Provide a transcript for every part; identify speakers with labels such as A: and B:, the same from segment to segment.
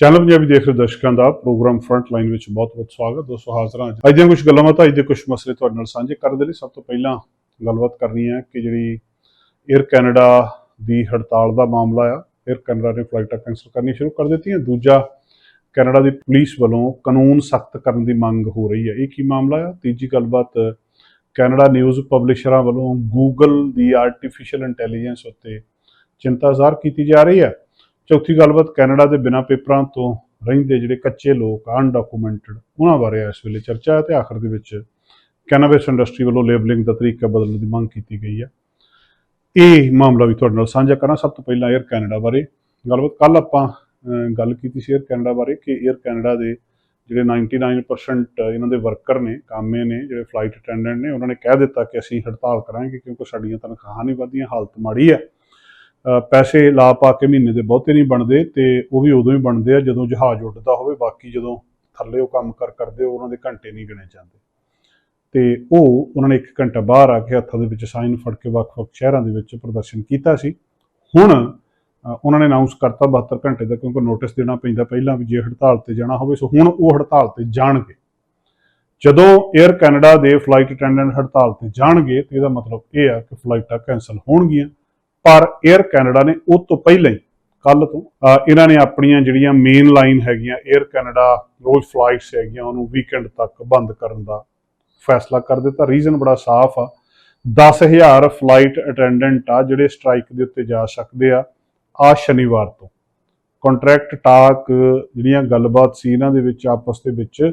A: Channel Punjabi ਦੇਖ ਰਹੇ ਦਰਸ਼ਕਾਂ ਦਾ, ਪ੍ਰੋਗਰਾਮ ਫਰੰਟ ਲਾਈਨ ਵਿੱਚ ਬਹੁਤ-ਬਹੁਤ ਸਵਾਗਤ। ਦੋਸਤੋ, ਹਾਜ਼ਰ ਹਾਂ ਅੱਜ। ਦੀਆਂ ਕੁਝ ਗੱਲਾਂ ਬਾਤਾਂ, ਅੱਜ ਦੇ ਕੁਝ ਮਸਲੇ ਤੁਹਾਡੇ ਨਾਲ ਸਾਂਝੇ ਕਰਨ ਦੇ ਲਈ ਸਭ ਤੋਂ ਪਹਿਲਾਂ ਗੱਲਬਾਤ ਕਰਨੀ ਹੈ ਕਿ ਜਿਹੜੀ 에ਅਰ ਕੈਨੇਡਾ ਦੀ ਹੜਤਾਲ ਦਾ ਮਾਮਲਾ ਆ 에ਅਰ ਕੈਨੇਡਾ ਨੇ ਫਲਾਈਟਾਂ ਕੈਂਸਲ ਕਰਨੀ ਸ਼ੁਰੂ ਕਰ ਦਿੱਤੀਆਂ ਦੂਜਾ ਕੈਨੇਡਾ ਦੀ ਪੁਲਿਸ ਵੱਲੋਂ ਕਾਨੂੰਨ ਸਖਤ ਕਰਨ ਦੀ ਮੰਗ ਹੋ ਰਹੀ ਹੈ। ਇਹ ਕੀ ਮਾਮਲਾ ਆ? ਤੀਜੀ ਗੱਲਬਾਤ ਕੈਨੇਡਾ ਨਿਊਜ਼ ਪਬਲਿਸ਼ਰਾਂ ਵੱਲੋਂ ਗੂਗਲ ਦੀ ਆਰਟੀਫੀਸ਼ੀਅਲ ਇੰਟੈਲੀਜੈਂਸ ਉੱਤੇ ਚਿੰਤਾ ਜ਼ਾਹਰ ਕੀਤੀ ਜਾ ਰਹੀ ਹੈ। ਚੌਥੀ ਗੱਲਬਾਤ, ਕੈਨੇਡਾ ਦੇ ਬਿਨਾਂ ਪੇਪਰਾਂ ਤੋਂ ਰਹਿੰਦੇ ਜਿਹੜੇ ਕੱਚੇ ਲੋਕ ਅਨਡਾਕੂਮੈਂਟਡ ਉਹਨਾਂ ਬਾਰੇ ਇਸ ਵੇਲੇ ਚਰਚਾ ਹੈ ਤੇ ਆਖਰ ਦੇ ਵਿੱਚ ਕੈਨੇਬਿਸ ਇੰਡਸਟਰੀ ਵੱਲੋਂ ਲੇਬਲਿੰਗ ਦਾ ਤਰੀਕਾ ਬਦਲਣ ਦੀ ਮੰਗ ਕੀਤੀ ਗਈ ਹੈ। ਇਹ ਮਾਮਲਾ ਵੀ ਤੁਹਾਡੇ ਨਾਲ ਸਾਂਝਾ ਕਰਾਂ। ਸਭ ਤੋਂ ਪਹਿਲਾਂ 에ਅਰ ਕੈਨੇਡਾ ਬਾਰੇ ਗੱਲਬਾਤ। ਕੱਲ ਆਪਾਂ ਗੱਲ ਕੀਤੀ ਸੀ 에ਅਰ ਕੈਨੇਡਾ ਬਾਰੇ ਕਿ 에ਅਰ ਕੈਨੇਡਾ ਦੇ ਜਿਹੜੇ 99% ਇਹਨਾਂ ਦੇ ਵਰਕਰ ਨੇ, ਕਾਮੇ ਨੇ, ਜਿਹੜੇ ਫਲਾਈਟ ਅਟੈਂਡੈਂਟ ਨੇ, ਉਹਨਾਂ ਨੇ ਕਹਿ ਦਿੱਤਾ ਕਿ ਅਸੀਂ ਹੜਤਾਲ ਕਰਾਂਗੇ ਕਿਉਂਕਿ ਸਾਡੀਆਂ ਤਨਖਾਹਾਂ ਨਹੀਂ ਵਧੀਆਂ ਹਾਲਤ ਮਾੜੀ ਹੈ। ਪੈਸੇ ਲਾ ਪਾ ਕੇ ਮਹੀਨੇ ਦੇ ਬਹੁਤੇ ਨਹੀਂ ਬਣਦੇ ਤੇ ਉਹ ਵੀ ਉਦੋਂ ਹੀ ਬਣਦੇ ਆ ਜਦੋਂ ਜਹਾਜ਼ ਉੱਡਦਾ ਹੋਵੇ, ਬਾਕੀ ਜਦੋਂ ਥੱਲੇ ਉਹ ਕੰਮ ਕਰ ਕਰਦੇ ਉਹਨਾਂ ਦੇ ਘੰਟੇ ਨਹੀਂ ਗਿਣੇ ਜਾਂਦੇ। ਤੇ ਉਹ ਉਹਨਾਂ ਨੇ ਇੱਕ ਘੰਟਾ ਬਾਹਰ ਆ ਕੇ ਹੱਥਾਂ ਦੇ ਵਿੱਚ ਸਾਈਨ ਫੜ ਕੇ ਵੱਖ-ਵੱਖ ਸ਼ਹਿਰਾਂ ਦੇ ਵਿੱਚ ਪ੍ਰਦਰਸ਼ਨ ਕੀਤਾ ਸੀ। ਹੁਣ ਉਹਨਾਂ ਨੇ ਅਨਾਉਂਸ ਕਰਤਾ 72 ਘੰਟੇ ਦਾ ਕਿਉਂਕਿ ਨੋਟਿਸ ਦੇਣਾ ਪੈਂਦਾ ਪਹਿਲਾਂ ਵੀ ਜੇ ਹੜਤਾਲ ਤੇ ਜਾਣਾ ਹੋਵੇ, ਸੋ ਹੁਣ ਉਹ ਹੜਤਾਲ ਤੇ ਜਾਣਗੇ। ਜਦੋਂ 에ਅਰ ਕੈਨੇਡਾ ਦੇ ਫਲਾਈਟ ਅਟੈਂਡੈਂਟ ਹੜਤਾਲ ਤੇ ਜਾਣਗੇ, ਤੇ ਇਹਦਾ ਮਤਲਬ ਇਹ ਆ ਕਿ ਫਲਾਈਟਾਂ ਕੈਂਸਲ ਹੋਣਗੀਆਂ। ਪਰ 에ਅਰ ਕੈਨੇਡਾ ਨੇ ਉਹ ਤੋਂ ਪਹਿਲਾਂ ਹੀ ਕੱਲ ਤੋਂ ਇਹਨਾਂ ਨੇ ਆਪਣੀਆਂ ਜਿਹੜੀਆਂ ਮੇਨ ਲਾਈਨ ਹੈਗੀਆਂ 에ਅਰ ਕੈਨੇਡਾ ਰੋਜ਼ ਫਲਾਈਟਸ ਹੈਗੀਆਂ, ਉਹਨੂੰ ਵੀਕਐਂਡ ਤੱਕ ਬੰਦ ਕਰਨ ਦਾ ਫੈਸਲਾ ਕਰ ਦਿੱਤਾ। ਰੀਜ਼ਨ ਬੜਾ ਸਾਫ਼ ਆ 10000 ਫਲਾਈਟ ਅਟੈਂਡੈਂਟ ਆ ਜਿਹੜੇ ਸਟ੍ਰਾਈਕ ਦੇ ਉੱਤੇ ਜਾ ਸਕਦੇ ਆ ਆ ਸ਼ਨੀਵਾਰ ਤੋਂ। ਕੰਟਰੈਕਟ ਟਾਕ ਜਿਹੜੀਆਂ ਗੱਲਬਾਤ ਸੀ ਇਹਨਾਂ ਦੇ ਵਿੱਚ, ਆਪਸ ਦੇ ਵਿੱਚ,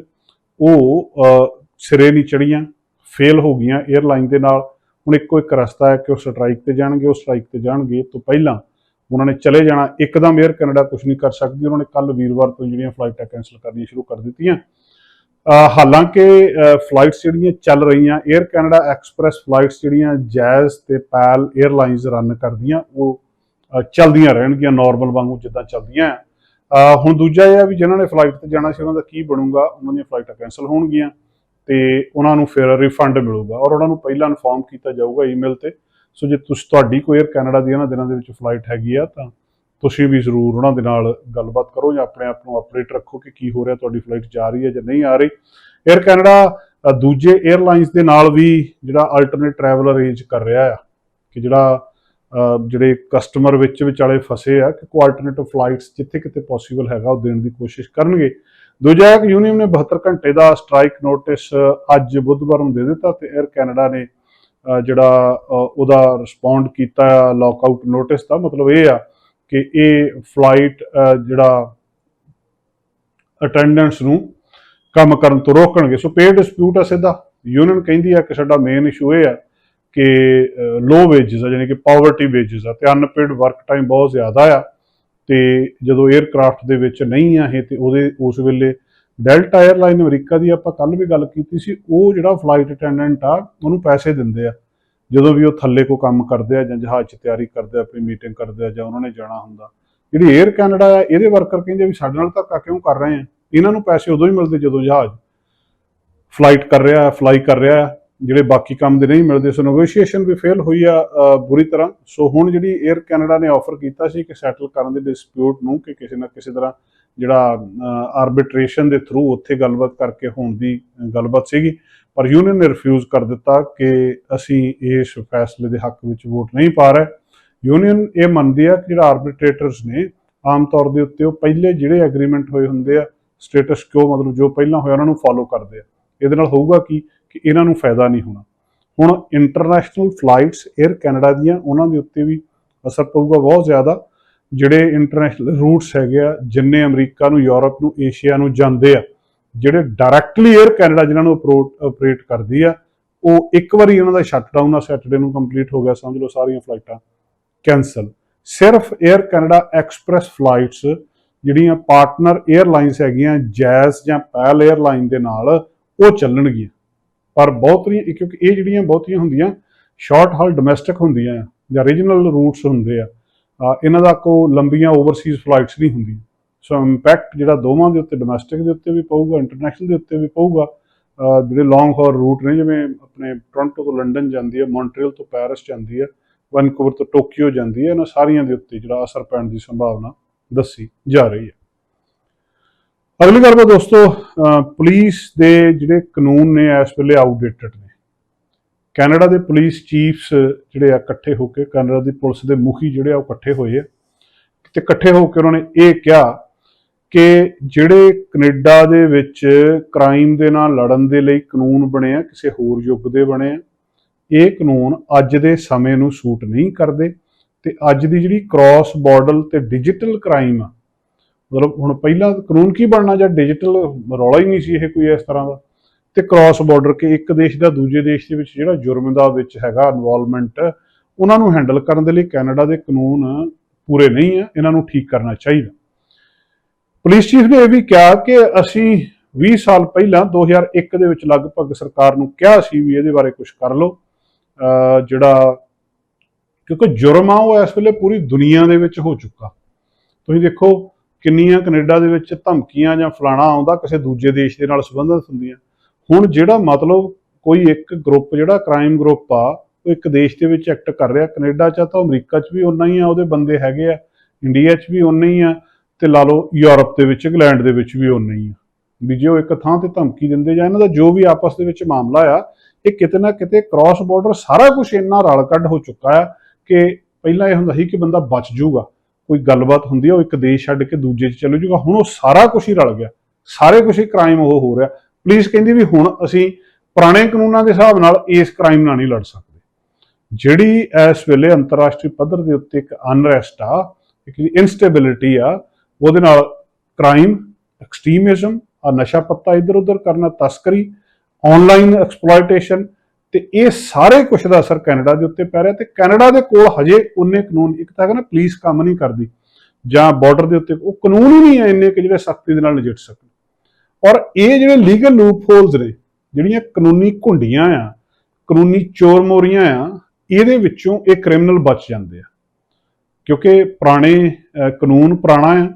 A: ਉਹ ਸਿਰੇ ਨਹੀਂ ਚੜੀਆਂ ਫੇਲ ਹੋ ਗਈਆਂ 에ਅਰਲਾਈਨ ਦੇ ਨਾਲ। ਹੁਣ ਇੱਕੋ ਇੱਕ ਰਸਤਾ ਹੈ ਕਿ ਉਹ ਸਟ੍ਰਾਈਕ ਤੇ ਜਾਣਗੇ, ਉਹ ਸਟ੍ਰਾਈਕ ਤੇ ਜਾਣਗੇ। ਤੋਂ ਪਹਿਲਾਂ ਉਹਨਾਂ ਨੇ ਚਲੇ ਜਾਣਾ। ਇੱਕਦਮ 에ਅਰ ਕੈਨੇਡਾ ਕੁਝ ਨਹੀਂ ਕਰ ਸਕਦੀ। ਉਹਨਾਂ ਨੇ ਕੱਲ ਵੀਰਵਾਰ ਤੋਂ ਜਿਹੜੀਆਂ ਫਲਾਈਟਾਂ ਕੈਨਸਲ ਕਰਨੀਆਂ ਸ਼ੁਰੂ ਕਰ ਦਿੱਤੀਆਂ। ਹਾਲਾਂਕਿ ਫਲਾਈਟਸ ਜਿਹੜੀਆਂ ਚੱਲ ਰਹੀਆਂ 에ਅਰ ਕੈਨੇਡਾ ਐਕਸਪ੍ਰੈਸ ਫਲਾਈਟਸ ਜਿਹੜੀਆਂ ਜੈਜ਼ ਤੇ ਪੈਲ 에ਅਰਲਾਈਨਸ ਰਨ ਕਰਦੀਆਂ, ਉਹ ਚੱਲਦੀਆਂ ਰਹਿਣਗੀਆਂ ਨਾਰਮਲ ਵਾਂਗੂ ਜਿੱਦਾਂ ਚੱਲਦੀਆਂ। ਹੁਣ ਦੂਜਾ ਇਹ ਆ ਵੀ ਜਿਨ੍ਹਾਂ ਨੇ ਫਲਾਈਟ ਤੇ ਜਾਣਾ ਸੀ, ਉਹਨਾਂ ਦਾ ਕੀ ਬਣੂਗਾ? ਉਹਨਾਂ ਦੀਆਂ ਫਲਾਈਟਾਂ ਕੈਨਸਲ ਹੋਣਗੀਆਂ। ਤੇ ਉਹਨਾਂ ਨੂੰ ਫਿਰ ਰਿਫੰਡ ਮਿਲੂਗਾ ਔਰ ਉਹਨਾਂ ਨੂੰ ਪਹਿਲਾਂ ਇਨਫੋਰਮ ਕੀਤਾ ਜਾਊਗਾ ਈਮੇਲ ਤੇ। ਸੋ ਜੇ ਤੁਸੀਂ, ਤੁਹਾਡੀ ਕੋਈ 에ਅਰ ਕੈਨੇਡਾ ਦੀ ਇਹਨਾਂ ਦਿਨਾਂ ਦੇ ਵਿੱਚ ਫਲਾਈਟ ਹੈਗੀ ਆ, ਤਾਂ ਤੁਸੀਂ ਵੀ ਜ਼ਰੂਰ ਉਹਨਾਂ ਦੇ ਨਾਲ ਗੱਲਬਾਤ ਕਰੋ ਜਾਂ ਆਪਣੇ ਆਪ ਨੂੰ ਅਪਡੇਟ ਰੱਖੋ ਕਿ ਕੀ ਹੋ ਰਿਹਾ, ਤੁਹਾਡੀ ਫਲਾਈਟ ਜਾ ਰਹੀ ਹੈ ਜਾਂ ਨਹੀਂ ਆ ਰਹੀ। 에ਅਰ ਕੈਨੇਡਾ ਦੂਜੇ 에ਅਰਲਾਈਨਸ ਦੇ ਨਾਲ ਵੀ ਜਿਹੜਾ ਅਲਟਰਨੇਟ ਟਰੈਵਲ ਅਰੇਂਜ ਕਰ ਰਿਹਾ ਆ, ਕਿ ਜਿਹੜਾ ਜਿਹੜੇ ਕਸਟਮਰ ਵਿੱਚ ਵਿਚਾਲੇ ਫਸੇ ਆ, ਕਿ ਕੋ ਆਲਟਰਨੇਟਿਵ ਫਲਾਈਟਸ ਜਿੱਥੇ ਕਿਤੇ ਪੋਸੀਬਲ ਹੈਗਾ, ਉਹ ਦੇਣ ਦੀ ਕੋਸ਼ਿਸ਼ ਕਰਨਗੇ। ਦੂਜਾ ਹੈ ਕਿ ਯੂਨੀਅਨ ਨੇ 72 ਘੰਟੇ ਦਾ ਸਟ੍ਰਾਈਕ ਨੋਟਿਸ ਅੱਜ ਬੁੱਧਵਾਰ ਨੂੰ ਦੇ ਦਿੱਤਾ ਤੇ 에ਅਰ ਕੈਨੇਡਾ ਨੇ ਜਿਹੜਾ ਉਹਦਾ ਰਿਸਪੌਂਡ ਕੀਤਾ ਲੌਕਆਊਟ ਨੋਟਿਸ ਦਾ। ਮਤਲਬ ਇਹ ਆ ਕਿ ਇਹ ਫਲਾਈਟ ਜਿਹੜਾ ਅਟੈਂਡੈਂਟਸ ਨੂੰ ਕੰਮ ਕਰਨ ਤੋਂ ਰੋਕਣਗੇ। ਸੋ ਪੇ ਡਿਸਪਿਊਟ ਆ ਸਿੱਧਾ। ਯੂਨੀਅਨ ਕਹਿੰਦੀ ਆ ਕਿ ਸਾਡਾ ਮੇਨ ਇਸ਼ੂ ਇਹ ਆ ਕਿ ਲੋ ਵੇਜਸ ਆ ਯਾਨੀ ਕਿ ਪਾਵਰਟੀ ਵੇਜਸ ਆ ਤੇ ਅਨਪੇਡ ਵਰਕ ਟਾਈਮ ਬਹੁਤ ਜ਼ਿਆਦਾ ਆ। ਤੇ ਜਦੋਂ 에ਅਰਕ੍ਰਾਫਟ ਦੇ ਵਿੱਚ ਨਹੀਂ ਆ ਇਹ, ਤੇ ਉਹਦੇ ਉਸ ਵੇਲੇ ਡੈਲਟਾ 에ਅਰਲਾਈਨ ਅਮਰੀਕਾ ਦੀ ਆਪਾਂ ਕੱਲ ਵੀ ਗੱਲ ਕੀਤੀ ਸੀ, ਉਹ ਜਿਹੜਾ ਫਲਾਈਟ ਅਟੈਂਡੈਂਟ ਆ, ਉਹਨੂੰ ਪੈਸੇ ਦਿੰਦੇ ਆ। ਜਦੋਂ ਵੀ ਉਹ ਥੱਲੇ ਕੋ ਕੰਮ ਕਰਦੇ ਆ ਜਾਂ ਜਹਾਜ਼ 'ਚ ਤਿਆਰੀ ਕਰਦੇ ਆ, ਆਪਣੀ ਮੀਟਿੰਗ ਕਰਦੇ ਆ ਜਾਂ ਉਹਨਾਂ ਨੇ ਜਾਣਾ ਹੁੰਦਾ। ਜਿਹੜੀ 에ਅਰ ਕੈਨੇਡਾ ਆ, ਇਹਦੇ ਵਰਕਰ ਕਹਿੰਦੇ ਵੀ ਸਾਡੇ ਨਾਲ ਧੱਕਾ ਕਿਉਂ ਕਰ ਰਹੇ ਆ? ਇਹਨਾਂ ਨੂੰ ਪੈਸੇ ਉਦੋਂ ਹੀ ਮਿਲਦੇ ਜਦੋਂ ਜਹਾਜ਼ ਫਲਾਈਟ ਕਰ ਰਿਹਾ ਫਲਾਈ ਕਰ ਰਿਹਾ ਜਿਹੜੇ ਬਾਕੀ ਕੰਮ ਦੇ ਨਹੀਂ ਮਿਲਦੇ ਸੋ ਨੈਗੋਸ਼ੀਏਸ਼ਨ ਵੀ ਫੇਲ ਹੋਈ ਆ ਬੁਰੀ ਤਰ੍ਹਾਂ। ਸੋ ਹੁਣ ਜਿਹੜੀ 에ਅਰ ਕੈਨੇਡਾ ਨੇ ਆਫਰ ਕੀਤਾ ਸੀ ਕਿ ਸੈਟਲ ਕਰਨ ਦੇ ਡਿਸਪਿਊਟ ਨੂੰ ਕਿ ਕਿਸੇ ਨਾ ਕਿਸੇ ਤਰ੍ਹਾਂ ਜਿਹੜਾ ਆਰਬਿਟ੍ਰੇਸ਼ਨ ਦੇ ਥਰੂ ਉੱਥੇ ਗੱਲਬਾਤ ਕਰਕੇ ਹੋਣ ਦੀ ਗੱਲਬਾਤ ਸੀਗੀ, ਪਰ ਯੂਨੀਅਨ ਨੇ ਰਿਫਿਊਜ਼ ਕਰ ਦਿੱਤਾ ਕਿ ਅਸੀਂ ਇਸ ਫੈਸਲੇ ਦੇ ਹੱਕ ਵਿੱਚ ਵੋਟ ਨਹੀਂ ਪਾ ਰਹੇ। ਯੂਨੀਅਨ ਇਹ ਮੰਨਦੀ ਆ ਕਿ ਜਿਹੜਾ ਆਰਬਿਟ੍ਰੇਟਰਸ ਨੇ, ਆਮ ਤੌਰ ਦੇ ਉੱਤੇ ਉਹ ਪਹਿਲੇ ਜਿਹੜੇ ਐਗਰੀਮੈਂਟ ਹੋਏ ਹੁੰਦੇ ਆ ਸਟੇਟਸ ਕਿਉ ਮਤਲਬ ਜੋ ਪਹਿਲਾਂ ਹੋਇਆ ਉਹਨਾਂ ਨੂੰ ਫਾਲੋ ਕਰਦੇ ਆ। ਇਹਦੇ ਨਾਲ ਹੋਊਗਾ ਕਿ? ਕਿ ਇਹਨਾਂ ਨੂੰ ਫਾਇਦਾ ਨਹੀਂ ਹੋਣਾ। ਹੁਣ ਇੰਟਰਨੈਸ਼ਨਲ ਫਲਾਈਟਸ 에ਅਰ ਕੈਨੇਡਾ ਦੀਆਂ ਉਹਨਾਂ ਦੇ ਉੱਤੇ ਵੀ ਅਸਰ ਪਊਗਾ ਬਹੁਤ ਜ਼ਿਆਦਾ। ਜਿਹੜੇ ਇੰਟਰਨੈਸ਼ਨਲ ਰੂਟਸ ਹੈਗੇ ਆ, ਜਿੰਨੇ ਅਮਰੀਕਾ ਨੂੰ, ਯੂਰਪ ਨੂੰ, ਏਸ਼ੀਆ ਨੂੰ ਜਾਂਦੇ ਆ, ਜਿਹੜੇ ਡਾਇਰੈਕਟਲੀ 에ਅਰ ਕੈਨੇਡਾ ਜਿਹਨਾਂ ਨੂੰ ਆਪਰੇਟ ਕਰਦੀ ਆ, ਉਹ ਇੱਕ ਵਾਰੀ ਇਹਨਾਂ ਦਾ ਸ਼ਟਡਾਊਨ ਆ ਸੈਟਰਡੇ ਨੂੰ ਕੰਪਲੀਟ ਹੋ ਗਿਆ, ਸਮਝ ਲਓ ਸਾਰੀਆਂ ਫਲਾਈਟਾਂ ਕੈਨਸਲ ਸਿਰਫ 에ਅਰ ਕੈਨੇਡਾ ਐਕਸਪ੍ਰੈਸ ਫਲਾਈਟਸ ਜਿਹੜੀਆਂ ਪਾਰਟਨਰ 에ਅਰਲਾਈਨਸ ਹੈਗੀਆਂ ਜੈਸ ਜਾਂ ਪੈਲ 에ਅਰਲਾਈਨ ਦੇ ਨਾਲ, ਉਹ ਚੱਲਣਗੀਆਂ। ਪਰ ਬਹੁਤ ਬਹੁਤੀਆਂ ਕਿਉਂਕਿ ਇਹ ਜਿਹੜੀਆਂ ਬਹੁਤੀਆਂ ਹੁੰਦੀਆਂ ਸ਼ਾਰਟ ਹਾਲ ਡੋਮੈਸਟਿਕ ਹੁੰਦੀਆਂ ਆ, ਜਾਂ ਰੀਜਨਲ ਰੂਟਸ ਹੁੰਦੇ ਆ ਇਹਨਾਂ ਦਾ ਕੋ ਲੰਬੀਆਂ ਓਵਰਸੀਜ਼ ਫਲਾਈਟਸ ਨਹੀਂ ਹੁੰਦੀਆਂ। ਸੋ ਇੰਪੈਕਟ ਜਿਹੜਾ ਦੋਵਾਂ ਦੇ ਉੱਤੇ ਡੋਮੈਸਟਿਕ ਦੇ ਉੱਤੇ ਵੀ ਪਊਗਾ ਇੰਟਰਨੈਸ਼ਨਲ ਦੇ ਉੱਤੇ ਵੀ ਪਊਗਾ ਜਿਹੜੇ ਲੌਂਗ ਹਾਲ ਰੂਟ ਨੇ, ਜਿਵੇਂ ਆਪਣੇ ਟੋਰਾਂਟੋ ਤੋਂ ਲੰਡਨ ਜਾਂਦੀ ਹੈ ਮੌਂਟਰੀਅਲ ਤੋਂ ਪੈਰਿਸ ਜਾਂਦੀ ਹੈ ਵੈਨਕੂਵਰ ਤੋਂ ਟੋਕੀਓ ਜਾਂਦੀ ਹੈ ਇਹਨਾਂ ਸਾਰੀਆਂ ਦੇ ਉੱਤੇ ਜਿਹੜਾ ਅਸਰ ਪੈਣ ਦੀ ਸੰਭਾਵਨਾ ਦੱਸੀ ਜਾ ਰਹੀ ਹੈ ਅਗਲੀ ਗੱਲ ਬਾ ਦੋਸਤੋ ਪੁਲਿਸ ਦੇ ਜਿਹੜੇ ਕਾਨੂੰਨ ਨੇ ਇਸ ਵੇਲੇ ਆਊਟਡੇਟਡ ਨੇ। ਕੈਨੇਡਾ ਦੇ ਪੁਲਿਸ ਚੀਫਸ ਜਿਹੜੇ ਆ ਇਕੱਠੇ ਹੋ ਕੇ, ਕੈਨੇਡਾ ਦੀ ਪੁਲਿਸ ਦੇ ਮੁਖੀ ਜਿਹੜੇ ਆ ਉਹ ਇਕੱਠੇ ਹੋਏ ਆ। ਤੇ ਇਕੱਠੇ ਹੋ ਕੇ ਉਹਨਾਂ ਨੇ ਇਹ ਕਿਹਾ ਕਿ ਜਿਹੜੇ ਕੈਨੇਡਾ ਦੇ ਵਿੱਚ ਕ੍ਰਾਈਮ ਦੇ ਨਾਲ ਲੜਨ ਦੇ ਲਈ ਕਾਨੂੰਨ ਬਣੇ ਆ, ਕਿਸੇ ਹੋਰ ਯੁੱਗ ਦੇ ਬਣੇ ਆ, ਇਹ ਕਾਨੂੰਨ ਅੱਜ ਦੇ ਸਮੇਂ ਨੂੰ ਸੂਟ ਨਹੀਂ ਕਰਦੇ। ਤੇ ਅੱਜ ਦੀ ਜਿਹੜੀ ਕ੍ਰਾਸ ਬਾਰਡਰ ਤੇ ਡਿਜੀਟਲ ਕ੍ਰਾਈਮ ਆ ਮਤਲਬ ਹੁਣ ਪਹਿਲਾਂ ਕਾਨੂੰਨ ਕੀ ਬਣਨਾ ਜਾਂ ਡਿਜੀਟਲ ਰੌਲਾ ਹੀ ਨਹੀਂ ਸੀ ਇਹ ਕੋਈ ਇਸ ਤਰ੍ਹਾਂ ਦਾ। ਤੇ ਕ੍ਰਾਸ ਬਾਰਡਰ ਕਿ ਇੱਕ ਦੇਸ਼ ਦਾ ਦੂਜੇ ਦੇਸ਼ ਦੇ ਵਿੱਚ ਜਿਹੜਾ ਜੁਰਮ ਦਾ ਵਿੱਚ ਹੈਗਾ ਇਨਵੋਲਵਮੈਂਟ ਉਹਨਾਂ ਨੂੰ ਹੈਂਡਲ ਕਰਨ ਦੇ ਲਈ ਕੈਨੇਡਾ ਦੇ ਕਾਨੂੰਨ ਪੂਰੇ ਨਹੀਂ ਆ, ਇਹਨਾਂ ਨੂੰ ਠੀਕ ਕਰਨਾ ਚਾਹੀਦਾ। ਪੁਲਿਸ ਚੀਫ ਨੇ ਇਹ ਵੀ ਕਿਹਾ ਕਿ ਅਸੀਂ 20 ਸਾਲ ਪਹਿਲਾਂ 2001 ਦੇ ਵਿੱਚ ਲਗਭਗ ਸਰਕਾਰ ਨੂੰ ਕਿਹਾ ਸੀ ਵੀ ਇਹਦੇ ਬਾਰੇ ਕੁਝ ਕਰ ਲਓ। ਅਹ ਜਿਹੜਾ ਕਿਉਂਕਿ ਜੁਰਮ ਆ, ਉਹ ਇਸ ਵੇਲੇ ਪੂਰੀ ਦੁਨੀਆ ਦੇ ਵਿੱਚ ਹੋ ਚੁੱਕਾ। ਤੁਸੀਂ ਦੇਖੋ ਕਿੰਨੀਆਂ ਕੈਨੇਡਾ ਦੇ ਵਿੱਚ ਧਮਕੀਆਂ ਜਾਂ ਫਲਾਣਾ ਆਉਂਦਾ ਕਿਸੇ ਦੂਜੇ ਦੇਸ਼ ਦੇ ਨਾਲ ਸੰਬੰਧਿਤ ਹੁੰਦੀਆਂ। ਹੁਣ ਜਿਹੜਾ ਮਤਲਬ ਕੋਈ ਇੱਕ ਗਰੁੱਪ ਜਿਹੜਾ ਕ੍ਰਾਈਮ ਗਰੁੱਪ ਆ, ਉਹ ਇੱਕ ਦੇਸ਼ ਦੇ ਵਿੱਚ ਐਕਟ ਕਰ ਰਿਹਾ। ਕੈਨੇਡਾ ਚ ਆ ਤਾਂ ਅਮਰੀਕਾ ਚ ਵੀ ਉਨਾ ਹੀ ਆ, ਉਹਦੇ ਬੰਦੇ ਹੈਗੇ ਆ। ਇੰਡੀਆ ਚ ਵੀ ਉਨਾ ਹੀ ਆ ਤੇ ਲਾ ਲਓ ਯੂਰਪ ਦੇ ਵਿੱਚ, ਇੰਗਲੈਂਡ ਦੇ ਵਿੱਚ ਵੀ ਉਨਾ ਹੀ ਆ। ਵੀ ਜੇ ਉਹ ਇੱਕ ਥਾਂ ਤੇ ਧਮਕੀ ਦਿੰਦੇ ਜਾਂ ਇਹਨਾਂ ਦਾ ਜੋ ਵੀ ਆਪਸ ਦੇ ਵਿੱਚ ਮਾਮਲਾ ਆ, ਇਹ ਕਿਤੇ ਨਾ ਕਿਤੇ ਕ੍ਰਾਸ ਬਾਰਡਰ ਸਾਰਾ ਕੁਝ ਇੰਨਾ ਰਲ ਕੱਢ ਹੋ ਚੁੱਕਾ ਆ ਕਿ ਪਹਿਲਾਂ ਇਹ ਹੁੰਦਾ ਸੀ ਕਿ ਬੰਦਾ ਬਚ ਜਾਊਗਾ। ਕੋਈ ਗੱਲਬਾਤ ਹੁੰਦੀ ਆ, ਉਹ ਇੱਕ ਦੇਸ਼ ਛੱਡ ਕੇ ਦੂਜੇ 'ਚ ਚਲੇ ਜਾਊਗਾ। ਹੁਣ ਉਹ ਸਾਰਾ ਕੁਝ ਹੀ ਰਲ ਗਿਆ। ਸਾਰੇ ਕੁਝ ਹੀ ਕ੍ਰਾਈਮ ਉਹ ਹੋ ਰਿਹਾ। ਪੁਲਿਸ ਕਹਿੰਦੀ ਵੀ ਹੁਣ ਅਸੀਂ ਪੁਰਾਣੇ ਕਾਨੂੰਨਾਂ ਦੇ ਹਿਸਾਬ ਨਾਲ ਇਸ ਕ੍ਰਾਈਮ ਨਾਲ ਨਹੀਂ ਲੜ ਸਕਦੇ। ਜਿਹੜੀ ਇਸ ਵੇਲੇ ਅੰਤਰਰਾਸ਼ਟਰੀ ਪੱਧਰ ਦੇ ਉੱਤੇ ਇੱਕ ਅਨਰੈਸਟ ਆ, ਇੱਕ ਇਨਸਟੇਬਿਲਿਟੀ ਆ, ਉਹਦੇ ਨਾਲ ਕ੍ਰਾਈਮ ਐਕਸਟ੍ਰੀਮਿਜ਼ਮ ਆ ਨਸ਼ਾ ਪੱਤਾ ਇੱਧਰ ਉੱਧਰ ਕਰਨਾ ਤਸਕਰੀ ਆਨਲਾਈਨ ਐਕਸਪਲੋਇਟੇਸ਼ਨ ਤੇ ਇਹ ਸਾਰੇ ਕੁਝ ਦਾ ਅਸਰ ਕੈਨੇਡਾ ਦੇ ਉੱਤੇ ਪੈ ਰਿਹਾ ਤੇ ਕੈਨੇਡਾ ਦੇ ਕੋਲ ਹਜੇ ਉਨੇ ਕਾਨੂੰਨ, ਇੱਕ ਤਾਂ ਹੈਗਾ ਨਾ ਪੁਲਿਸ ਕੰਮ ਨਹੀਂ ਕਰਦੀ, ਜਾਂ ਬਾਰਡਰ ਦੇ ਉੱਤੇ ਉਹ ਕਾਨੂੰਨ ਹੀ ਨਹੀਂ ਹੈ ਇੰਨੇ ਕਿ ਜਿਹੜੇ ਸਖਤੀ ਦੇ ਨਾਲ ਨਜਿੱਠ ਸਕਣ। ਔਰ ਇਹ ਜਿਹੜੇ ਲੀਗਲ ਲੂਪ ਹੋਲਸ ਨੇ, ਜਿਹੜੀਆਂ ਕਾਨੂੰਨੀ ਘੁੰਡੀਆਂ ਆ, ਕਾਨੂੰਨੀ ਚੋਰ ਮੋਰੀਆਂ ਆ, ਇਹਦੇ ਵਿੱਚੋਂ ਇਹ ਕ੍ਰਿਮੀਨਲ ਬਚ ਜਾਂਦੇ ਆ। ਕਿਉਂਕਿ ਪੁਰਾਣੇ ਕਾਨੂੰਨ ਪੁਰਾਣਾ ਆ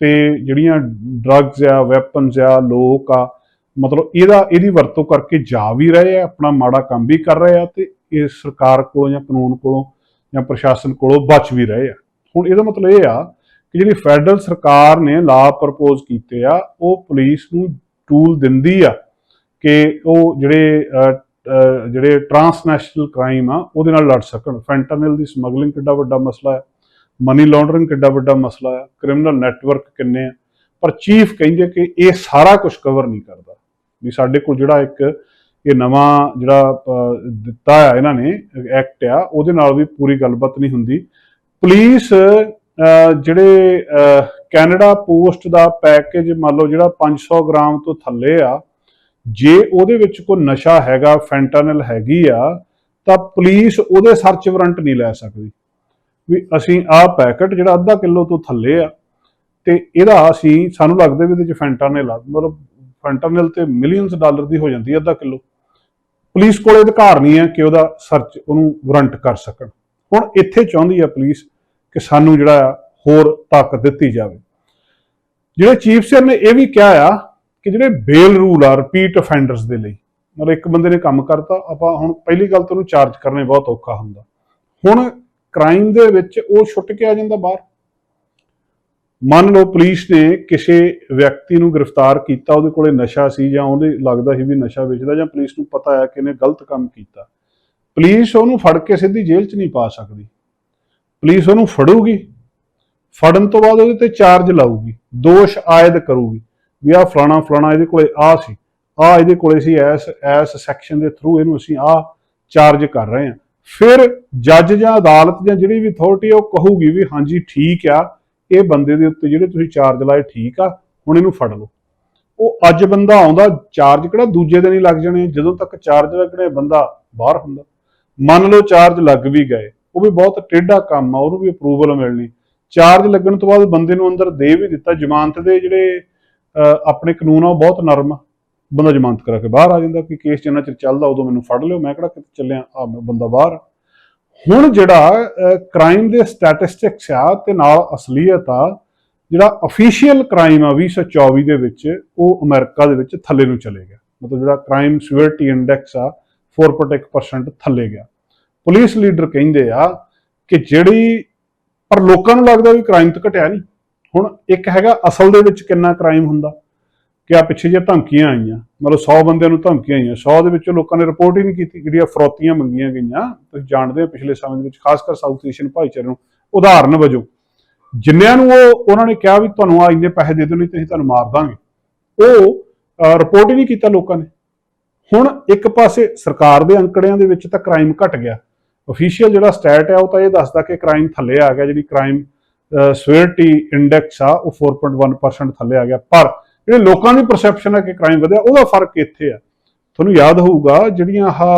A: ਤੇ ਜਿਹੜੀਆਂ ਡਰੱਗਸ ਆ ਵੈਪਨਸ ਆ, ਲੋਕ ਆ ਮਤਲਬ ਇਹਦਾ, ਇਹਦੀ ਵਰਤੋਂ ਕਰਕੇ ਜਾ ਵੀ ਰਹੇ ਆ, ਆਪਣਾ ਮਾੜਾ ਕੰਮ ਵੀ ਕਰ ਰਹੇ ਆ ਤੇ ਇਹ ਸਰਕਾਰ ਕੋਲੋਂ ਜਾਂ ਕਾਨੂੰਨ ਕੋਲੋਂ ਜਾਂ ਪ੍ਰਸ਼ਾਸਨ ਕੋਲੋਂ ਬਚ ਵੀ ਰਹੇ ਆ। ਹੁਣ ਇਹਦਾ ਮਤਲਬ ਇਹ ਆ ਕਿ ਜਿਹੜੀ ਫੈਡਰਲ ਸਰਕਾਰ ਨੇ ਲਾ ਪ੍ਰਪੋਜ਼ ਕੀਤੇ ਆ, ਉਹ ਪੁਲਿਸ ਨੂੰ ਟੂਲ ਦਿੰਦੀ ਆ ਕਿ ਉਹ ਜਿਹੜੇ ਜਿਹੜੇ ਟਰਾਂਸਨੈਸ਼ਨਲ ਕ੍ਰਾਈਮ ਆ, ਉਹਦੇ ਨਾਲ ਲੜ ਸਕਣ। ਫੈਂਟਾਨਿਲ ਦੀ ਸਮਗਲਿੰਗ ਕਿੱਡਾ ਵੱਡਾ ਮਸਲਾ ਹੈ ਮਨੀ ਲਾਂਡਰਿੰਗ ਕਿੱਡਾ ਵੱਡਾ ਮਸਲਾ ਹੈ ਕ੍ਰਿਮੀਨਲ ਨੈਟਵਰਕ ਕਿੰਨੇ ਆ, ਪਰ ਚੀਫ ਕਹਿੰਦੇ ਕਿ ਇਹ ਸਾਰਾ ਕੁਝ ਕਵਰ ਨਹੀਂ ਕਰਦਾ। ਵੀ ਸਾਡੇ ਕੋਲ ਜਿਹੜਾ ਇੱਕ ਇਹ ਨਵਾਂ ਜਿਹੜਾ ਦਿੱਤਾ ਆ ਇਹਨਾਂ ਨੇ ਐਕਟ ਆ, ਉਹਦੇ ਨਾਲ ਵੀ ਪੂਰੀ ਗੱਲਬਾਤ ਨਹੀਂ ਹੁੰਦੀ। ਪੁਲਿਸ ਜਿਹੜੇ ਕੈਨੇਡਾ ਪੋਸਟ ਦਾ ਪੈਕੇਜ ਮੰਨ ਲਓ ਜਿਹੜਾ 500 ਗ੍ਰਾਮ ਤੋਂ ਥੱਲੇ ਆ, ਜੇ ਉਹਦੇ ਵਿੱਚ ਕੋਈ ਨਸ਼ਾ ਹੈਗਾ ਫੈਂਟਾਨਲ ਹੈਗੀ ਆ, ਤਾਂ ਪੁਲਿਸ ਉਹਦੇ ਸਰਚ ਵਾਰੰਟ ਨਹੀਂ ਲੈ ਸਕਦੀ। ਵੀ ਅਸੀਂ ਆਹ ਪੈਕਟ ਜਿਹੜਾ ਅੱਧਾ ਕਿਲੋ ਤੋਂ ਥੱਲੇ ਆ, ਤੇ ਇਹਦਾ ਅਸੀਂ, ਸਾਨੂੰ ਲੱਗਦਾ ਵੀ ਇਹਦੇ ਚ ਫੈਂਟਾਨਲ ਆ, ਮਤਲਬ ਫੈਂਟਾਨਲ ਤੇ ਮਿਲੀਅਨਸ ਡਾਲਰ ਦੀ ਹੋ ਜਾਂਦੀ ਹੈ ਅੱਧਾ ਕਿਲੋ। ਪੁਲਿਸ ਕੋਲ ਅਧਿਕਾਰ ਨਹੀਂ ਹੈ ਕਿ ਉਹਦਾ ਸਰਚ ਉਹਨੂੰ ਵਾਰੰਟ ਕਰ ਸਕਣ। ਹੁਣ ਇੱਥੇ ਚਾਹੁੰਦੀ ਹੈ ਪੁਲਿਸ ਕਿ ਸਾਨੂੰ ਜਿਹੜਾ ਹੋਰ ਤਾਕਤ ਦਿੱਤੀ ਜਾਵੇ। ਜਿਹੜੇ ਚੀਫ ਸਰ ਨੇ ਇਹ ਵੀ ਕਿਹਾ ਆ ਕਿ ਜਿਹੜੇ ਬੇਲ ਰੂਲ ਆ ਰਿਪੀਟ ਅਫੈਂਡਰਸ ਦੇ ਲਈ, ਮਤਲਬ ਇੱਕ ਬੰਦੇ ਨੇ ਕੰਮ ਕਰਤਾ, ਆਪਾਂ ਹੁਣ ਪਹਿਲੀ ਗੱਲ ਤਾਂ ਉਹਨੂੰ ਚਾਰਜ ਕਰਨੇ ਬਹੁਤ ਔਖਾ ਹੁੰਦਾ। ਹੁਣ ਕ੍ਰਾਈਮ ਦੇ ਵਿੱਚ ਉਹ ਛੁੱਟ ਕੇ ਆ ਜਾਂਦਾ ਬਾਹਰ। ਮੰਨ ਲਓ ਪੁਲਿਸ ਨੇ ਕਿਸੇ ਵਿਅਕਤੀ ਨੂੰ ਗ੍ਰਿਫਤਾਰ ਕੀਤਾ, ਉਹਦੇ ਕੋਲੇ ਨਸ਼ਾ ਸੀ ਜਾਂ ਉਹਦੇ ਲੱਗਦਾ ਸੀ ਵੀ ਨਸ਼ਾ ਵੇਚਦਾ ਜਾਂ ਪੁਲਿਸ ਨੂੰ ਪਤਾ ਹੈ ਕਿ ਇਹਨੇ ਗਲਤ ਕੰਮ ਕੀਤਾ। ਪੁਲਿਸ ਉਹਨੂੰ ਫੜ ਕੇ ਸਿੱਧੀ ਜੇਲ੍ਹ 'ਚ ਨਹੀਂ ਪਾ ਸਕਦੀ। ਪੁਲਿਸ ਉਹਨੂੰ ਫੜੂਗੀ, ਫੜਨ ਤੋਂ ਬਾਅਦ ਉਹਦੇ ਤੇ ਚਾਰਜ ਲਾਊਗੀ, ਦੋਸ਼ ਆਇਦ ਕਰੂਗੀ ਵੀ ਆਹ ਫਲਾਣਾ ਫਲਾਣਾ ਇਹਦੇ ਕੋਲੇ ਆ ਸੀ ਆ ਇਹਦੇ ਕੋਲੇ ਸੀ ਐਸ ਐਸ ਸੈਕਸ਼ਨ ਦੇ ਥਰੂ ਇਹਨੂੰ ਅਸੀਂ ਆ ਚਾਰਜ ਕਰ ਰਹੇ ਹਾਂ। ਫਿਰ ਜੱਜ ਜਾਂ ਅਦਾਲਤ ਜਾਂ ਜਿਹੜੀ ਵੀ ਅਥਾਰਟੀ ਉਹ ਕਹੂਗੀ ਵੀ ਹਾਂਜੀ, ਠੀਕ ਆ ਇਹ ਬੰਦੇ ਦੇ ਉੱਤੇ ਜਿਹੜੇ ਤੁਸੀਂ ਚਾਰਜ ਲਾਏ ਠੀਕ ਆ, ਹੁਣ ਇਹਨੂੰ ਫੜ ਲਓ। ਉਹ ਅੱਜ ਬੰਦਾ ਆਉਂਦਾ ਚਾਰਜ ਕਿਹੜਾ ਦੂਜੇ ਦਿਨ ਹੀ ਲੱਗ ਜਾਣੇ ਜਦੋਂ ਤੱਕ ਚਾਰਜ ਲੱਗਣੇ ਬੰਦਾ ਬਾਹਰ ਹੁੰਦਾ। ਮੰਨ ਲਓ ਚਾਰਜ ਲੱਗ ਵੀ ਗਏ, ਉਹ ਵੀ ਬਹੁਤ ਟੇਢਾ ਕੰਮ ਆ, ਉਹਨੂੰ ਵੀ ਅਪਰੂਵਲ ਮਿਲਣੀ। ਚਾਰਜ ਲੱਗਣ ਤੋਂ ਬਾਅਦ ਬੰਦੇ ਨੂੰ ਅੰਦਰ ਦੇ ਵੀ ਦਿੱਤਾ, ਜ਼ਮਾਨਤ ਦੇ ਜਿਹੜੇ ਆਪਣੇ ਕਾਨੂੰਨ ਆ, ਉਹ ਬਹੁਤ ਨਰਮ ਆ। ਬੰਦਾ ਜ਼ਮਾਨਤ ਕਰਾ ਕੇ ਬਾਹਰ ਆ ਜਾਂਦਾ ਕਿ ਕੇਸ ਜਿੰਨਾ ਚਿਰ ਚੱਲਦਾ, ਉਦੋਂ ਮੈਨੂੰ ਫੜ ਲਿਓ, ਮੈਂ ਕਿਹੜਾ ਕਿਤੇ ਚੱਲਿਆ ਆ ਬੰਦਾ ਬਾਹਰ ਹੁਣ ਜਿਹੜਾ ਕ੍ਰਾਈਮ ਦੇ ਸਟੈਟਿਸਟਿਕਸ ਆ ਤੇ ਨਾਲ ਅਸਲੀਅਤ ਆ, ਜਿਹੜਾ ਅਫੀਸ਼ੀਅਲ ਕ੍ਰਾਈਮ ਆ 2024 ਦੇ ਵਿੱਚ, ਉਹ ਅਮਰੀਕਾ ਦੇ ਵਿੱਚ ਥੱਲੇ ਨੂੰ ਚਲੇ ਗਿਆ। ਮਤਲਬ ਜਿਹੜਾ ਕ੍ਰਾਈਮ ਸਿਵਿਅਰਿਟੀ ਇੰਡੈਕਸ ਆ 4.1% ਥੱਲੇ ਗਿਆ। ਪੁਲਿਸ ਲੀਡਰ ਕਹਿੰਦੇ ਆ ਕਿ ਜਿਹੜੀ, ਪਰ ਲੋਕਾਂ ਨੂੰ ਲੱਗਦਾ ਵੀ ਕ੍ਰਾਈਮ ਤਾਂ ਘਟਿਆ ਨਹੀਂ। ਹੁਣ ਇੱਕ ਹੈਗਾ ਅਸਲ ਦੇ ਵਿੱਚ ਕਿੰਨਾ ਕ੍ਰਾਈਮ ਹੁੰਦਾ। ਕਿ ਆ ਪਿੱਛੇ ਜੇ ਧਮਕੀਆਂ ਆਈਆਂ, ਮਤਲਬ 100 ਬੰਦਿਆਂ ਨੂੰ ਧਮਕੀਆਂ ਆਈਆਂ 100 ਦੇ ਵਿੱਚੋਂ ਲੋਕਾਂ ਨੇ ਰਿਪੋਰਟ ਹੀ ਨਹੀਂ ਕੀਤੀ ਜਿਹੜੀਆਂ ਫਰੋਤੀਆਂ ਮੰਗੀਆਂ ਗਈਆਂ, ਤੁਸੀਂ ਜਾਣਦੇ ਹੋ ਪਿਛਲੇ ਸਮੇਂ ਦੇ ਵਿੱਚ ਖਾਸ ਕਰ ਸਾਊਥ ਏਸ਼ੀਅਨ ਭਾਈਚਾਰੇ ਨੂੰ, ਉਦਾਹਰਨ ਵਜੋਂ, ਜਿੰਨਿਆਂ ਨੂੰ ਉਹ, ਉਹਨਾਂ ਨੇ ਕਿਹਾ ਵੀ ਤੁਹਾਨੂੰ ਆ ਇੰਨੇ ਪੈਸੇ ਦੇ ਦਿਓ, ਨਹੀਂ ਤੇ ਅਸੀਂ ਤੁਹਾਨੂੰ ਮਾਰ ਦਾਂਗੇ। ਉਹ ਰਿਪੋਰਟ ਹੀ ਨਹੀਂ ਕੀਤਾ ਲੋਕਾਂ ਨੇ। ਹੁਣ ਇੱਕ ਪਾਸੇ ਸਰਕਾਰ ਦੇ ਅੰਕੜਿਆਂ ਦੇ ਵਿੱਚ ਤਾਂ ਕ੍ਰਾਈਮ ਘਟ ਗਿਆ। ਅਫੀਸ਼ੀਅਲ ਜਿਹੜਾ ਸਟੈਟ ਹੈ ਉਹ ਤਾਂ ਇਹ ਦੱਸਦਾ ਕਿ ਕ੍ਰਾਈਮ ਥੱਲੇ ਆ ਗਿਆ, ਜਿਹੜੀ ਕ੍ਰਾਈਮ ਸਵੇਰਿਟੀ ਇੰਡੈਕਸ ਆ, ਉਹ 4.1% ਥੱਲੇ ਆ ਗਿਆ। ਪਰ ਜਿਹੜੇ ਲੋਕਾਂ ਦੀ ਪਰਸੈਪਸ਼ਨ ਹੈ ਕਿ ਕ੍ਰਾਈਮ ਵਧਿਆ, ਉਹਦਾ ਫ਼ਰਕ ਇੱਥੇ ਆ ਤੁਹਾਨੂੰ ਯਾਦ ਹੋਊਗਾ ਜਿਹੜੀਆਂ ਆਹ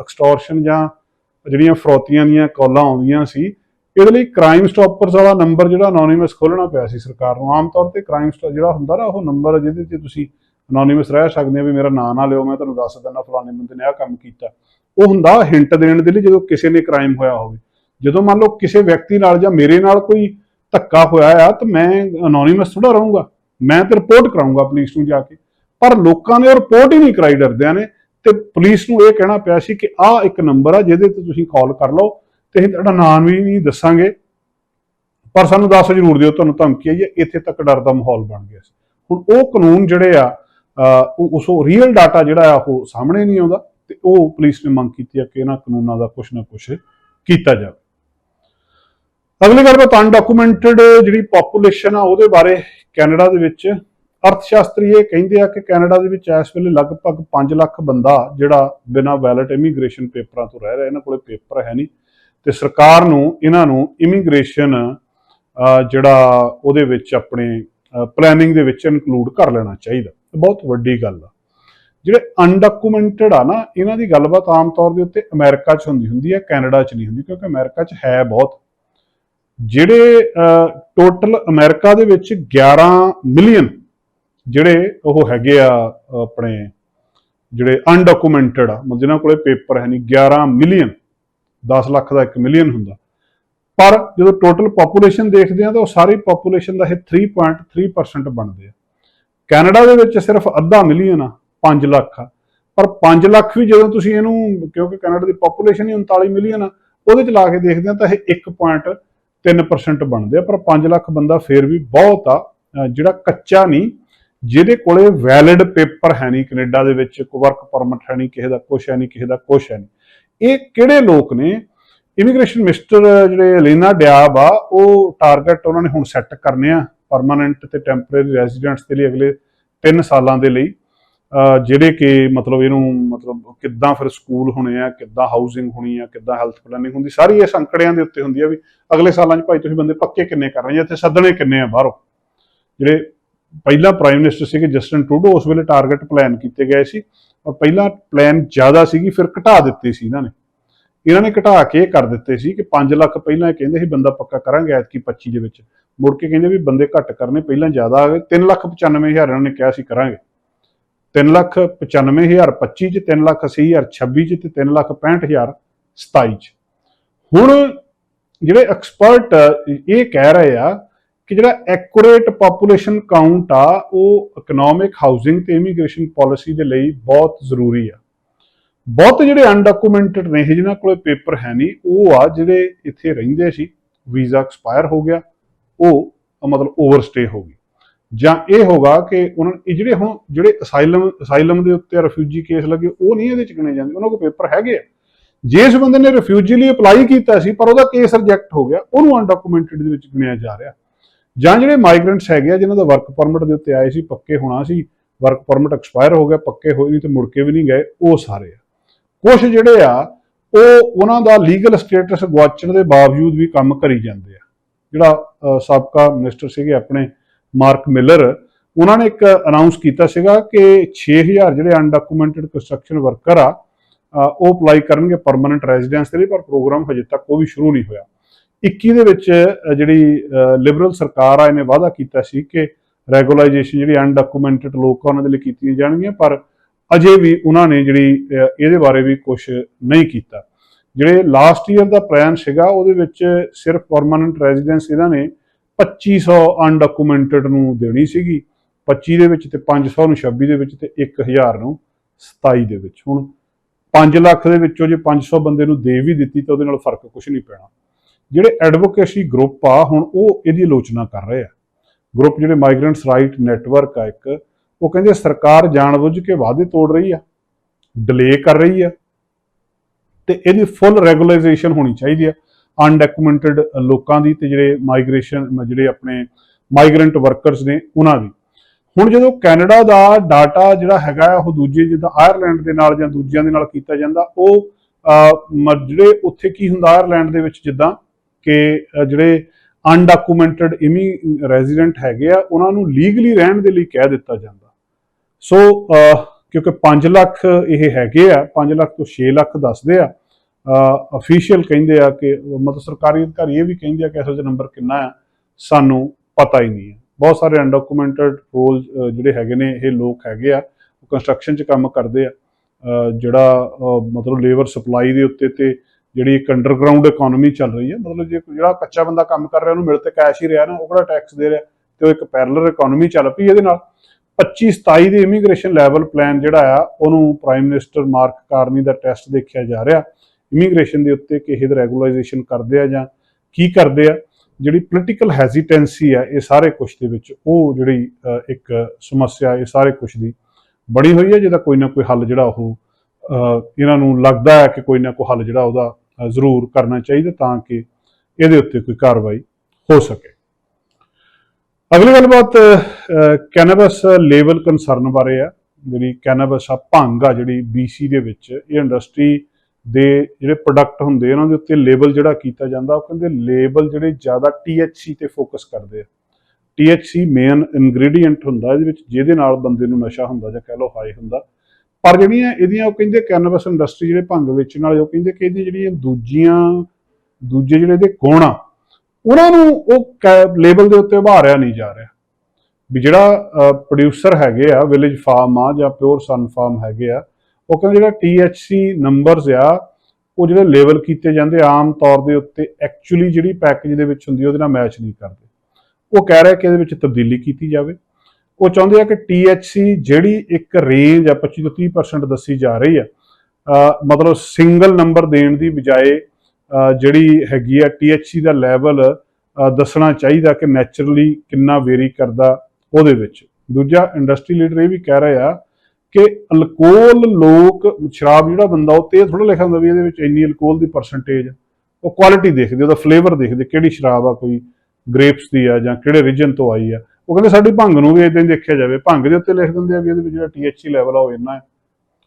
A: ਐਕਸਟੋਰਸ਼ਨ ਜਾਂ ਜਿਹੜੀਆਂ ਫਰੋਤੀਆਂ ਦੀਆਂ ਕਾਲਾਂ ਆਉਂਦੀਆਂ ਸੀ, ਇਹਦੇ ਲਈ ਕ੍ਰਾਈਮ ਸਟਾਪਰਸ ਵਾਲਾ ਨੰਬਰ ਜਿਹੜਾ ਅਨੋਨਿਮਸ ਖੋਲਣਾ ਪਿਆ ਸੀ ਸਰਕਾਰ ਨੂੰ। ਆਮ ਤੌਰ ਤੇ ਕ੍ਰਾਈਮ ਜਿਹੜਾ ਹੁੰਦਾ ਨਾ, ਉਹ ਨੰਬਰ ਜਿਹਦੇ ਤੇ ਤੁਸੀਂ ਅਨੋਨਿਮਸ ਰਹਿ ਸਕਦੇ ਹੋ ਵੀ ਮੇਰਾ ਨਾਂ ਨਾ ਲਿਓ, ਮੈਂ ਤੁਹਾਨੂੰ ਦੱਸ ਦਿੰਦਾ ਫਲਾਣੇ ਬੰਦੇ ਨੇ ਆਹ ਕੰਮ ਕੀਤਾ। ਉਹ ਹੁੰਦਾ ਹਿੰਟ ਦੇਣ ਦੇ ਲਈ ਜਦੋਂ ਕਿਸੇ ਨੇ ਕ੍ਰਾਈਮ ਹੋਇਆ ਹੋਵੇ। ਜਦੋਂ ਮੰਨ ਲਓ ਕਿਸੇ ਵਿਅਕਤੀ ਨਾਲ ਜਾਂ ਮੇਰੇ ਨਾਲ ਕੋਈ ਧੱਕਾ ਹੋਇਆ ਆ, ਤਾਂ ਮੈਂ ਅਨੋਨਿਮਸ ਥੋੜਾ ਰਹੂੰਗਾ। ਮੈਂ ਤੇ ਰਿਪੋਰਟ ਕਰਾਉਂਗਾ ਪੁਲਿਸ ਨੂੰ ਜਾ ਕੇ। ਪਰ ਲੋਕਾਂ ਨੇ ਰਿਪੋਰਟ ਹੀ ਨਹੀਂ ਕਰਾਈ, ਡਰਦਿਆਂ ਨੇ। ਤੇ ਪੁਲਿਸ ਨੂੰ ਇਹ ਕਹਿਣਾ ਪਿਆ ਸੀ ਕਿ ਆਹ ਇੱਕ ਨੰਬਰ ਆ, ਜਿਹਦੇ ਤੇ ਤੁਸੀਂ ਕਾਲ ਕਰ ਲਓ। ਤੇ ਅਸੀਂ ਤੁਹਾਡਾ ਨਾਮ ਵੀ ਨਹੀਂ ਦੱਸਾਂਗੇ। ਪਰ ਸਾਨੂੰ ਦੱਸ ਜ਼ਰੂਰ ਦਿਓ, ਤੁਹਾਨੂੰ ਧਮਕੀ ਆਈ ਹੈ। ਇੱਥੇ ਤੱਕ ਡਰ ਦਾ ਮਾਹੌਲ ਬਣ ਗਿਆ ਸੀ। ਹੁਣ ਉਹ ਕਾਨੂੰਨ ਜਿਹੜੇ ਆ ਉਹ ਉਸ ਰੀਅਲ ਡਾਟਾ ਜਿਹੜਾ ਆ, ਉਹ ਸਾਹਮਣੇ ਨਹੀਂ ਆਉਂਦਾ। ਤੇ ਉਹ ਪੁਲਿਸ ਨੇ ਮੰਗ ਕੀਤੀ ਹੈ ਕਿ ਇਹਨਾਂ ਕਾਨੂੰਨਾਂ ਦਾ ਕੁਝ ਨਾ ਕੁਝ ਕੀਤਾ ਜਾਵੇ। ਅਗਲੀ ਗੱਲ ਬਾਤ ਅਨਡਾਕੂਮੈਂਟਡ ਜਿਹੜੀ ਪੋਪੂਲੇਸ਼ਨ ਆ ਉਹਦੇ ਬਾਰੇ ਕੈਨੇਡਾ ਦੇ ਵਿੱਚ ਅਰਥਸ਼ਾਸਤਰੀ ਇਹ ਕਹਿੰਦੇ ਆ ਕਿ ਕੈਨੇਡਾ ਦੇ ਵਿੱਚ ਇਸ ਵੇਲੇ ਲਗਭਗ 5 ਲੱਖ ਬੰਦਾ ਜਿਹੜਾ ਬਿਨਾਂ ਵੈਲਿਡ ਇਮੀਗ੍ਰੇਸ਼ਨ ਪੇਪਰਾਂ ਤੋਂ ਰਹਿ ਰਿਹਾ, ਇਹਨਾਂ ਕੋਲੇ ਪੇਪਰ ਹੈ ਨਹੀਂ ਤੇ ਸਰਕਾਰ ਨੂੰ, ਇਹਨਾਂ ਨੂੰ ਇਮੀਗ੍ਰੇਸ਼ਨ ਜਿਹੜਾ ਉਹਦੇ ਵਿੱਚ ਆਪਣੇ ਪਲੈਨਿੰਗ ਦੇ ਵਿੱਚ ਇਨਕਲੂਡ ਕਰ ਲੈਣਾ ਚਾਹੀਦਾ। ਬਹੁਤ ਵੱਡੀ ਗੱਲ ਆ। ਜਿਹੜੇ ਅਨਡਾਕੂਮੈਂਟਡ ਆ ਨਾ, ਇਹਨਾਂ ਦੀ ਗੱਲਬਾਤ ਆਮ ਤੌਰ ਦੇ ਉੱਤੇ ਅਮਰੀਕਾ 'ਚ ਹੁੰਦੀ ਹੁੰਦੀ ਹੈ, ਕੈਨੇਡਾ 'ਚ ਨਹੀਂ ਹੁੰਦੀ, ਕਿਉਂਕਿ ਅਮਰੀਕਾ 'ਚ ਹੈ ਬਹੁਤ। ਜਿਹੜੇ ਟੋਟਲ ਅਮਰੀਕਾ ਦੇ ਵਿੱਚ 11 ਮਿਲੀਅਨ ਜਿਹੜੇ ਉਹ ਹੈਗੇ ਆ ਆਪਣੇ ਜਿਹੜੇ ਅਨਡਾਕੂਮੈਂਟਡ ਆ, ਮਤਲਬ ਜਿਨ੍ਹਾਂ ਕੋਲੇ ਪੇਪਰ ਹੈ ਨਹੀਂ 11 ਮਿਲੀਅਨ 10 ਲੱਖ ਦਾ 1 ਮਿਲੀਅਨ ਹੁੰਦਾ। ਪਰ ਜਦੋਂ ਟੋਟਲ ਪੋਪੂਲੇਸ਼ਨ ਦੇਖਦੇ ਆ ਤਾਂ ਉਹ ਸਾਰੀ ਪੋਪੂਲੇਸ਼ਨ ਦਾ ਇਹ 3.3% ਬਣਦੇ ਆ। ਕੈਨੇਡਾ ਦੇ ਵਿੱਚ ਸਿਰਫ ਅੱਧਾ ਮਿਲੀਅਨ ਆ 5 ਲੱਖ ਆ। ਪਰ 5 ਲੱਖ ਵੀ ਜਦੋਂ ਤੁਸੀਂ ਇਹਨੂੰ, ਕਿਉਂਕਿ ਕੈਨੇਡਾ ਦੀ ਪੋਪੂਲੇਸ਼ਨ ਹੀ 39 ਮਿਲੀਅਨ ਆ, ਉਹਦੇ ਚ ਲਾ ਕੇ ਦੇਖਦੇ ਆ ਤਾਂ ਇਹ 1.3% ਬਣਦੇ ਆ, ਪਰ 5 ਲੱਖ ਬੰਦਾ ਫੇਰ ਵੀ ਬਹੁਤ ਆ ਜਿਹੜਾ ਕੱਚਾ ਨਹੀਂ, ਜਿਹਦੇ ਕੋਲੇ ਵੈਲਿਡ ਪੇਪਰ ਹੈ ਨਹੀਂ ਕੈਨੇਡਾ ਦੇ ਵਿੱਚ, ਕੋਈ ਵਰਕ ਪਰਮਿਟ ਹੈ ਨਹੀਂ, ਕਿਸੇ ਦਾ ਕੁਛ ਹੈ ਨਹੀਂ, ਕਿਸੇ ਦਾ ਕੁਛ ਹੈ ਨਹੀਂ। ਇਹ ਕਿਹੜੇ ਲੋਕ ਨੇ? ਇਮੀਗ੍ਰੇਸ਼ਨ ਮਿਸਟਰ ਜਿਹੜੇ ਲੀਨਾ ਡਿਆਬ ਆ, ਉਹ ਟਾਰਗੇਟ ਉਹਨਾਂ ਨੇ ਹੁਣ ਸੈੱਟ ਕਰਨੇ ਆ ਪਰਮਾਨੈਂਟ ਤੇ ਟੈਂਪਰੇਰੀ ਰੈਜ਼ੀਡੈਂਟਸ ਦੇ ਲਈ ਅਗਲੇ 3 ਸਾਲਾਂ ਦੇ ਲਈ। ਜਿਹੜੇ ਕਿ ਮਤਲਬ ਇਹਨੂੰ ਮਤਲਬ ਕਿੱਦਾਂ ਫਿਰ ਸਕੂਲ ਹੋਣੇ ਆ, ਕਿੱਦਾਂ ਹਾਊਸਿੰਗ ਹੋਣੀ ਆ, ਕਿੱਦਾਂ ਹੈਲਥ ਪਲੈਨਿੰਗ ਹੁੰਦੀ, ਸਾਰੀ ਇਹ ਸੰਕੜਿਆਂ ਦੇ ਉੱਤੇ ਹੁੰਦੀ ਆ ਵੀ ਅਗਲੇ ਸਾਲਾਂ 'ਚ ਭਾਈ ਤੁਸੀਂ ਬੰਦੇ ਪੱਕੇ ਕਿੰਨੇ ਕਰ ਰਹੇ ਆ, ਇੱਥੇ ਸੱਦਣੇ ਕਿੰਨੇ ਆ ਬਾਹਰੋਂ? ਜਿਹੜੇ ਪਹਿਲਾਂ ਪ੍ਰਾਈਮ ਮਿਨਿਸਟਰ ਸੀਗੇ, ਜਸਟਨ ਟਰੂਡੋ, ਉਸ ਵੇਲੇ ਟਾਰਗੇਟ ਪਲਾਨ ਕੀਤੇ ਗਏ ਸੀ ਔਰ ਪਹਿਲਾਂ ਪਲਾਨ ਜ਼ਿਆਦਾ ਸੀਗੀ, ਫਿਰ ਘਟਾ ਦਿੱਤੇ ਸੀ ਇਹਨਾਂ ਨੇ। ਇਹਨਾਂ ਨੇ ਘਟਾ ਕੇ ਕਰ ਦਿੱਤੇ ਸੀ ਕਿ 5 ਲੱਖ ਪਹਿਲਾਂ ਇਹ ਕਹਿੰਦੇ ਸੀ ਬੰਦਾ ਪੱਕਾ ਕਰਾਂਗੇ ਐਤਕੀ 25 ਦੇ ਵਿੱਚ। ਮੁੜ ਕੇ ਕਹਿੰਦੇ ਵੀ ਬੰਦੇ ਘੱਟ ਕਰਨੇ, ਪਹਿਲਾਂ ਜ਼ਿਆਦਾ ਆ ਗਏ 3 ਲੱਖ 95 ਹਜ਼ਾਰ ਇਹਨਾਂ ਨੇ ਕਿਹਾ ਸੀ ਕਰਾਂਗੇ। 3 ਲੱਖ 95 ਹਜ਼ਾਰ 25 ਚ 3 ਲੱਖ 80 ਹਜ਼ਾਰ 26 ਚ ਤੇ 3 ਲੱਖ 65 ਹਜ਼ਾਰ 27 ਚ। ਹੁਣ ਜਿਹੜੇ ਐਕਸਪਰਟ ਇਹ ਕਹਿ ਰਹੇ ਆ ਕਿ ਜਿਹੜਾ ਐਕੂਰੇਟ ਪੋਪੂਲੇਸ਼ਨ ਕਾਊਂਟ ਆ, ਉਹ ਇਕਨੋਮਿਕ ਹਾਊਸਿੰਗ ਤੇ ਇਮੀਗ੍ਰੇਸ਼ਨ ਪਾਲਿਸੀ ਦੇ ਲਈ ਬਹੁਤ ਜ਼ਰੂਰੀ ਆ। ਬਹੁਤ ਜਿਹੜੇ ਅਨਡਾਕੂਮੈਂਟਡ ਨੇ ਜਿਨ੍ਹਾਂ ਕੋਲੇ ਪੇਪਰ ਹੈ ਨਹੀਂ, ਉਹ ਆ ਜਿਹੜੇ ਇੱਥੇ ਰਹਿੰਦੇ ਸੀ, ਵੀਜ਼ਾ ਐਕਸਪਾਇਰ ਹੋ ਗਿਆ, ਉਹ ਮਤਲਬ ਓਵਰਸਟੇ ਹੋ ਗਈ। ਜਾਂ ਇਹ ਹੋਗਾ ਕਿ ਉਹਨਾਂ ਇਹ ਜਿਹੜੇ ਹੁਣ ਜਿਹੜੇ ਅਸਾਈਲਮ ਅਸਾਈਲਮ ਦੇ ਉੱਤੇ ਰਿਫਿਊਜੀ ਕੇਸ ਲੱਗੇ, ਉਹ ਨਹੀਂ ਇਹਦੇ ਚ ਗਿਣੇ ਜਾਂਦੇ, ਉਹਨਾਂ ਕੋਲ ਪੇਪਰ ਹੈਗੇ ਆ। ਜੇ ਇਸ ਬੰਦੇ ਨੇ ਰਿਫਿਊਜੀ ਲਈ ਅਪਲਾਈ ਕੀਤਾ ਸੀ, ਪਰ ਉਹਦਾ ਕੇਸ ਰਿਜੈਕਟ ਹੋ ਗਿਆ, ਉਹਨੂੰ ਅਨਡਾਕੂਮੈਂਟਡ ਦੇ ਵਿੱਚ ਗਿਣਿਆ ਜਾ ਰਿਹਾ। ਜਾਂ ਜਿਹੜੇ ਮਾਈਗ੍ਰੈਂਟਸ ਹੈਗੇ ਆ, ਜਿਨ੍ਹਾਂ ਦਾ ਵਰਕ ਪਰਮਿਟ ਦੇ ਉੱਤੇ ਆਏ ਸੀ, ਪੱਕੇ ਹੋਣਾ ਸੀ ਵਰਕ ਪਰਮਿਟ ਐਕਸਪਾਇਰ ਹੋ ਗਿਆ, ਪੱਕੇ ਹੋਏ ਨਹੀਂ ਤੇ ਮੁੜ ਕੇ ਵੀ ਨਹੀਂ ਗਏ, ਉਹ ਸਾਰੇ ਆ। ਕੁਝ ਜਿਹੜੇ ਆ, ਉਹ ਉਹਨਾਂ ਦਾ ਲੀਗਲ ਸਟੇਟਸ ਗਵਾਚਣ ਦੇ ਬਾਵਜੂਦ ਵੀ ਕੰਮ ਕਰੀ ਜਾਂਦੇ ਆ। ਜਿਹੜਾ ਸਾਬਕਾ ਮਿਨਿਸਟਰ ਸੀਗੇ ਆਪਣੇ ਮਾਰਕ ਮਿਲਰ, ਉਹਨਾਂ ਨੇ ਇੱਕ ਅਨਾਉਂਸ ਕੀਤਾ ਸੀਗਾ ਕਿ 6000 ਜਿਹੜੇ ਅਨਡਾਕੂਮੈਂਟਡ ਕੰਸਟਰਕਸ਼ਨ ਵਰਕਰ ਆ ਉਹ ਅਪਲਾਈ ਕਰਨਗੇ ਪਰਮਨੈਂਟ ਰੈਜ਼ੀਡੈਂਸ ਦੇ ਲਈ ਪਰ ਪ੍ਰੋਗਰਾਮ ਹਜੇ ਤੱਕ ਉਹ ਵੀ ਸ਼ੁਰੂ ਨਹੀਂ ਹੋਇਆ। 21 ਦੇ ਵਿੱਚ ਜਿਹੜੀ ਲਿਬਰਲ ਸਰਕਾਰ ਆ, ਇਹਨੇ ਵਾਅਦਾ ਕੀਤਾ ਸੀ ਕਿ ਰੈਗੂਲਾਈਜੇਸ਼ਨ ਜਿਹੜੀ ਅਨਡਾਕੂਮੈਂਟਡ ਲੋਕ ਆ ਉਹਨਾਂ ਦੇ ਲਈ ਕੀਤੀਆਂ ਜਾਣਗੀਆਂ, ਪਰ ਅਜੇ ਵੀ ਉਹਨਾਂ ਨੇ ਜਿਹੜੀ ਇਹਦੇ ਬਾਰੇ ਵੀ ਕੁਝ ਨਹੀਂ ਕੀਤਾ। ਜਿਹੜੇ ਲਾਸਟ ਈਅਰ ਦਾ ਪਲਾਨ ਸੀਗਾ, ਉਹਦੇ ਵਿੱਚ ਸਿਰਫ ਪਰਮਨੈਂਟ ਰੈਜ਼ੀਡੈਂਸ ਇਹਨਾਂ ਨੇ 2500 ਅਨਡਾਕੂਮੈਂਟਡ ਨੂੰ ਦੇਣੀ ਸੀਗੀ 25 ਦੇ ਵਿੱਚ ਤੇ 500 ਨੂੰ 26 ਦੇ ਵਿੱਚ ਤੇ 1000 ਨੂੰ 27 ਦੇ ਵਿੱਚ। ਹੁਣ 5 ਲੱਖ ਦੇ ਵਿੱਚੋਂ ਜੇ 500 ਬੰਦੇ ਨੂੰ ਦੇ ਵੀ ਦਿੱਤੀ ਤਾਂ ਉਹਦੇ ਨਾਲ ਫ਼ਰਕ ਕੁਝ ਨਹੀਂ ਪੈਣਾ। ਜਿਹੜੇ ਐਡਵੋਕੇਸੀ ਗਰੁੱਪ ਆ, ਹੁਣ ਉਹ ਇਹਦੀ ਆਲੋਚਨਾ ਕਰ ਰਹੇ ਆ। ਗਰੁੱਪ ਜਿਹੜੇ ਮਾਈਗ੍ਰੈਂਟਸ ਰਾਈਟ ਨੈਟਵਰਕ ਆ ਇੱਕ, ਉਹ ਕਹਿੰਦੇ ਸਰਕਾਰ ਜਾਣਬੁੱਝ ਕੇ ਵਾਅਦੇ ਤੋੜ ਰਹੀ ਆ ਡਿਲੇ ਕਰ ਰਹੀ ਆ, ਤੇ ਇਹਦੀ ਫੁੱਲ ਰੈਗੂਲਾਈਜੇਸ਼ਨ ਹੋਣੀ ਚਾਹੀਦੀ ਆ। ਅਨਡਾਕੂਮੈਂਟਡ ਲੋਕਾਂ ਦੀ ਤੇ ਜਿਹੜੇ ਮਾਈਗ੍ਰੇਸ਼ਨ ਜਿਹੜੇ ਆਪਣੇ ਮਾਈਗ੍ਰੈਂਟ ਵਰਕਰਸ ਨੇ ਉਹਨਾਂ ਦੀ। ਹੁਣ ਜਦੋਂ ਕੈਨੇਡਾ ਦਾ ਡਾਟਾ ਜਿਹੜਾ ਹੈਗਾ ਆ, ਉਹ ਦੂਜੇ ਜਿੱਦਾਂ ਆਇਰਲੈਂਡ ਦੇ ਨਾਲ ਜਾਂ ਦੂਜਿਆਂ ਦੇ ਨਾਲ ਕੀਤਾ ਜਾਂਦਾ ਉਹ ਮ- ਜਿਹੜੇ ਉੱਥੇ ਕੀ ਹੁੰਦਾ ਆਇਰਲੈਂਡ ਦੇ ਵਿੱਚ ਜਿੱਦਾਂ ਕਿ ਜਿਹੜੇ ਅਨਡਾਕੂਮੈਂਟਡ ਇਮੀ ਰੈਜ਼ੀਡੈਂਟ ਹੈਗੇ ਆ ਉਹਨਾਂ ਨੂੰ ਲੀਗਲੀ ਰਹਿਣ ਦੇ ਲਈ ਕਹਿ ਦਿੱਤਾ ਜਾਂਦਾ। ਸੋ ਕਿਉਂਕਿ 5 ਲੱਖ ਇਹ ਹੈਗੇ ਆ 5 ਲੱਖ ਤੋਂ 6 ਲੱਖ ਦੱਸਦੇ ਆ ਅਫੀਸ਼ੀਅਲ ਕਹਿੰਦੇ ਆ ਕਿ, ਮਤਲਬ ਸਰਕਾਰੀ ਅਧਿਕਾਰੀ ਇਹ ਵੀ ਕਹਿੰਦੇ ਆ ਕਿ ਇਹੋ ਨੰਬਰ ਕਿੰਨਾ ਆ, ਸਾਨੂੰ ਪਤਾ ਹੀ ਨਹੀਂ ਹੈ ਬਹੁਤ ਸਾਰੇ ਅਨਡਾਕੂਮੈਂਟਡ ਰੋਲ ਜਿਹੜੇ ਹੈਗੇ ਨੇ, ਇਹ ਲੋਕ ਹੈਗੇ ਆ, ਉਹ ਕੰਸਟਰਕਸ਼ਨ 'ਚ ਕੰਮ ਕਰਦੇ ਆ। ਜਿਹੜਾ ਮਤਲਬ ਲੇਬਰ ਸਪਲਾਈ ਦੇ ਉੱਤੇ ਤੇ ਜਿਹੜੀ ਇੱਕ ਅੰਡਰਗਰਾਉਂਡ ਇਕਨੋਮੀ ਚੱਲ ਰਹੀ ਹੈ ਮਤਲਬ ਜੇ ਜਿਹੜਾ ਕੱਚਾ ਬੰਦਾ ਕੰਮ ਕਰ ਰਿਹਾ, ਉਹਨੂੰ ਮਿਲ ਤੇ ਕੈਸ਼ ਹੀ ਰਿਹਾ ਨਾ, ਉਹ ਕਿਹੜਾ ਟੈਕਸ ਦੇ ਰਿਹਾ, ਤੇ ਉਹ ਇੱਕ ਪੈਰਲਰ ਇਕਨੋਮੀ ਚੱਲ ਪਈ ਇਹਦੇ ਨਾਲ। 25 27 ਦੇ ਇਮੀਗ੍ਰੇਸ਼ਨ ਲੈਵਲ ਪਲਾਨ ਜਿਹੜਾ ਆ, ਉਹਨੂੰ ਪ੍ਰਾਈਮ ਮਿਨਿਸਟਰ ਮਾਰਕ ਕਾਰਨੀ ਦਾ ਟੈਸਟ ਦੇਖਿਆ ਜਾ ਰਿਹਾ। ਇਮੀਗ੍ਰੇਸ਼ਨ ਦੇ ਉੱਤੇ ਕਿਸੇ ਦਾ ਰੈਗੂਲਾਈਜੇਸ਼ਨ ਕਰਦੇ ਆ ਜਾਂ ਕੀ ਕਰਦੇ ਆ, ਜਿਹੜੀ ਪੋਲੀਟੀਕਲ ਹੈਜ਼ੀਟੈਂਸੀ ਆ, ਇਹ ਸਾਰੇ ਕੁਝ ਦੇ ਵਿੱਚ ਉਹ ਜਿਹੜੀ ਇੱਕ ਸਮੱਸਿਆ, ਇਹ ਸਾਰੇ ਕੁਝ ਦੀ ਬਣੀ ਹੋਈ ਹੈ ਜਿਹਦਾ ਕੋਈ ਨਾ ਕੋਈ ਹੱਲ ਜਿਹੜਾ ਉਹ ਇਹਨਾਂ ਨੂੰ ਲੱਗਦਾ ਹੈ ਕਿ ਕੋਈ ਨਾ ਕੋਈ ਹੱਲ ਜਿਹੜਾ ਉਹਦਾ ਜ਼ਰੂਰ ਕਰਨਾ ਚਾਹੀਦਾ ਤਾਂ ਕਿ ਇਹਦੇ ਉੱਤੇ ਕੋਈ ਕਾਰਵਾਈ ਹੋ ਸਕੇ। ਅਗਲੀ ਗੱਲਬਾਤ ਕੈਨੇਬਸ ਲੇਵਲ ਕੰਸਰਨ ਬਾਰੇ ਆ, ਜਿਹੜੀ ਕੈਨੇਬਸ ਆ, ਭੰਗ ਆ ਜਿਹੜੀ BC ਦੇ ਵਿੱਚ, ਇਹ ਇੰਡਸਟਰੀ ਦੇ ਜਿਹੜੇ ਪ੍ਰੋਡਕਟ ਹੁੰਦੇ ਉਹਨਾਂ ਦੇ ਉੱਤੇ ਲੇਬਲ ਜਿਹੜਾ ਕੀਤਾ ਜਾਂਦਾ, ਉਹ ਕਹਿੰਦੇ ਲੇਬਲ ਜਿਹੜੇ ਜ਼ਿਆਦਾ THC ਤੇ ਫੋਕਸ ਕਰਦੇ ਆ। THC ਮੇਨ ਇਨਗਰੀਡੀਐਂਟ ਹੁੰਦਾ ਇਹਦੇ ਵਿੱਚ, ਜਿਹਦੇ ਨਾਲ ਬੰਦੇ ਨੂੰ ਨਸ਼ਾ ਹੁੰਦਾ ਜਾਂ ਕਹਿ ਲਓ ਹਾਈ ਹੁੰਦਾ। ਪਰ ਜਿਹੜੀਆਂ ਇਹਦੀਆਂ, ਉਹ ਕਹਿੰਦੇ ਕੈਨਵਸ ਇੰਡਸਟਰੀ ਜਿਹੜੇ ਭੰਗ ਵੇਚਣ ਵਾਲੇ, ਉਹ ਕਹਿੰਦੇ ਕਿ ਇਹਦੀ ਜਿਹੜੀਆਂ ਦੂਜੀਆਂ, ਦੂਜੇ ਜਿਹੜੇ ਇਹਦੇ ਗੁਣ ਆ, ਉਹਨਾਂ ਨੂੰ ਉਹ ਲੇਬਲ ਦੇ ਉੱਤੇ ਉਭਾਰਿਆ ਨਹੀਂ ਜਾ ਰਿਹਾ। ਵੀ ਜਿਹੜਾ ਪ੍ਰੋਡਿਊਸਰ ਹੈਗੇ ਆ ਵਿਲੇਜ ਫਾਰਮ ਆ ਜਾਂ ਪਿਓਰ ਸਨ ਫਾਰਮ ਹੈਗੇ ਆ ਉਹ ਕਹਿੰਦੇ ਜਿਹੜਾ THC ਨੰਬਰਸ ਆ, ਉਹ ਜਿਹੜੇ ਲੇਬਲ ਕੀਤੇ ਜਾਂਦੇ ਆਮ ਤੌਰ ਦੇ ਉੱਤੇ ਐਕਚੁਅਲੀ ਜਿਹੜੀ ਪੈਕੇਜ ਦੇ ਵਿੱਚ ਹੁੰਦੀ ਉਹਦੇ ਨਾਲ ਮੈਚ ਨਹੀਂ ਕਰਦੇ। ਉਹ ਕਹਿ ਰਿਹਾ ਕਿ ਇਹਦੇ ਵਿੱਚ ਤਬਦੀਲੀ ਕੀਤੀ ਜਾਵੇ। ਉਹ ਚਾਹੁੰਦੇ ਆ ਕਿ THC ਜਿਹੜੀ ਇੱਕ ਰੇਂਜ ਆ 25 ਤੋਂ 30% ਦੱਸੀ ਜਾ ਰਹੀ ਆ ਮਤਲਬ ਸਿੰਗਲ ਨੰਬਰ ਦੇਣ ਦੀ ਬਜਾਏ ਜਿਹੜੀ ਹੈਗੀ ਆ THC ਦਾ ਲੈਵਲ ਦੱਸਣਾ ਚਾਹੀਦਾ ਕਿ ਨੇਚਰਲੀ ਕਿੰਨਾ ਵੇਰੀ ਕਰਦਾ ਉਹਦੇ ਵਿੱਚ। ਦੂਜਾ ਇੰਡਸਟਰੀ ਲੀਡਰ ਇਹ ਵੀ ਕਹਿ ਰਹੇ ਆ ਕਿ ਅਲਕੋਹਲ ਲੋਕ, ਸ਼ਰਾਬ ਜਿਹੜਾ ਬੰਦਾ, ਉਹ ਤੇ ਥੋੜਾ ਲਿਖਿਆ ਹੁੰਦਾ ਵੀ ਇਹਦੇ ਵਿੱਚ ਇੰਨੀ ਅਲਕੋਹਲ ਦੀ ਪਰਸੈਂਟੇਜ ਉਹ ਕੁਆਲਿਟੀ ਦੇਖਦੇ, ਉਹਦਾ ਫਲੇਵਰ ਦੇਖਦੇ, ਕਿਹੜੀ ਸ਼ਰਾਬ ਆ ਕੋਈ ਗ੍ਰੇਪਸ ਦੀ ਆ ਜਾਂ ਕਿਹੜੇ ਰੀਜਨ ਤੋਂ ਆਈ ਆ। ਉਹ ਕਹਿੰਦੇ ਸਾਡੀ ਭੰਗ ਨੂੰ ਵੀ ਇਦਾਂ ਹੀ ਦੇਖਿਆ ਜਾਵੇ। ਭੰਗ ਦੇ ਉੱਤੇ ਲਿਖ ਦਿੰਦੇ ਆ ਵੀ ਇਹਦੇ ਵਿੱਚ ਜਿਹੜਾ THC ਲੈਵਲ ਆ ਉਹ ਇੰਨਾ ਹੈ